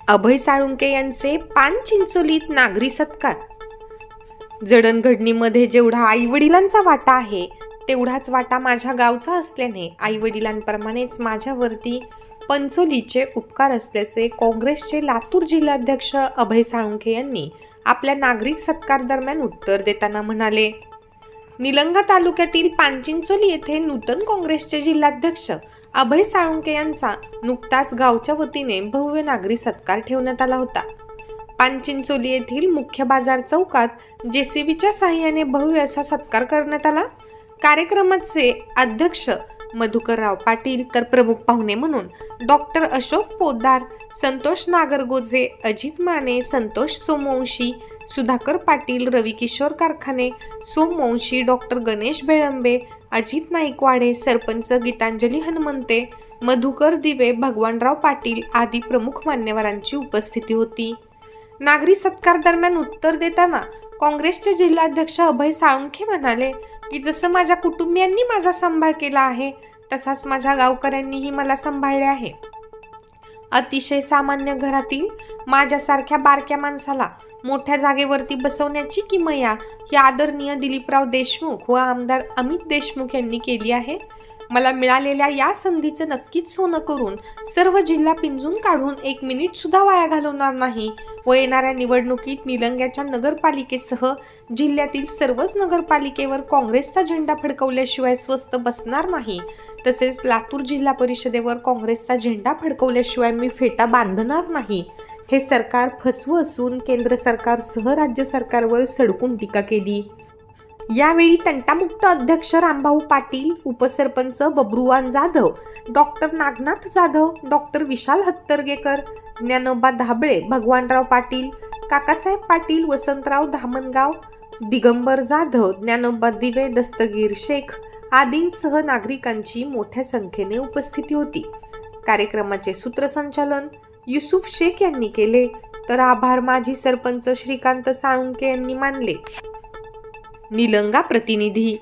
अभय साळुंके यांचे पान चिंचोलीत नागरी सत्कार. जडणघडणीमध्ये जेवढा आई वडिलांचा वाटा आहे तेवढाच वाटा माझ्या गावचा असल्याने आई वडिलांप्रमाणेच माझ्यावरती पंचोलीचे उपकार असल्याचे काँग्रेसचे लातूर जिल्हाध्यक्ष अभय साळुंखे यांनी आपल्या नागरिक सत्कार दरम्यान उत्तर देताना म्हणाले निलंगा तालुक्यातील पानचिंचोली येथे नूतन काँग्रेसचे जिल्हाध्यक्ष अभय साळुंके यांचा नुकताच गावच्या वतीने भव्य नागरी सत्कार ठेवण्यात आला होता. पानचिंचोली येथील मुख्य बाजार चौकात जेसीबीच्या सहाय्याने भव्य असा सत्कार करण्यात आला. कार्यक्रमाचे अध्यक्ष मधुकरराव पाटील तर प्रमुख पाहुणे म्हणून डॉक्टर अशोक पोद्दार संतोष नागरगोजे अजित माने संतोष सोमवंशी सुधाकर पाटील रविकिशोर कारखाने सोमवंशी डॉक्टर गणेश बेळंबे अजित नाईकवाडे सरपंच गीतांजली हनुमंते मधुकर दिवे भगवानराव पाटील आदी प्रमुख मान्यवरांची उपस्थिती होती. नागरी सत्कार दरम्यान उत्तर देताना काँग्रेसचे जिल्हाध्यक्ष अभय साळुंखे म्हणाले की जसं माझ्या कुटुंबियांनी माझा सांभाळ केला आहे तसाच माझ्या गावकऱ्यांनीही मला सांभाळले आहे. अतिशय सामान्य घरातील माझ्यासारख्या बारक्या माणसाला मोठ्या जागेवरती बसवण्याची किमया ही आदरणीय दिलीपराव देशमुख व आमदार अमित देशमुख यांनी केली आहे. मला मिळालेल्या या संधीचं नक्कीच सोनं करून सर्व जिल्हा पिंजून काढून एक मिनिट सुद्धा वाया घालवणार नाही. व येणाऱ्या निवडणुकीत निलंग्याच्या नगरपालिकेसह जिल्ह्यातील सर्वच नगरपालिकेवर काँग्रेसचा झेंडा फडकवल्याशिवाय स्वस्त बसणार नाही. तसेच लातूर जिल्हा परिषदेवर काँग्रेसचा झेंडा फडकवल्याशिवाय मी फेटा बांधणार नाही. हे सरकार फसवं असून केंद्र सरकारसह राज्य सरकारवर सडकून टीका केली. यावेळी तंटामुक्त अध्यक्ष रामभाऊ पाटील उपसरपंच बब्रुवान जाधव डॉक्टर नागनाथ जाधव डॉक्टर विशाल हत्तरगेकर ज्ञानोबा धाबळे भगवानराव पाटील काकासाहेब पाटील वसंतराव धामणगाव दिगंबर जाधव ज्ञानोबा दिवे दस्तगीर शेख आदींसह नागरिकांची मोठ्या संख्येने उपस्थिती होती. कार्यक्रमाचे सूत्रसंचालन युसुफ शेख यांनी केले. तर आभार माजी सरपंच श्रीकांत साळुंके यांनी मानले. निलंगा प्रतिनिधी.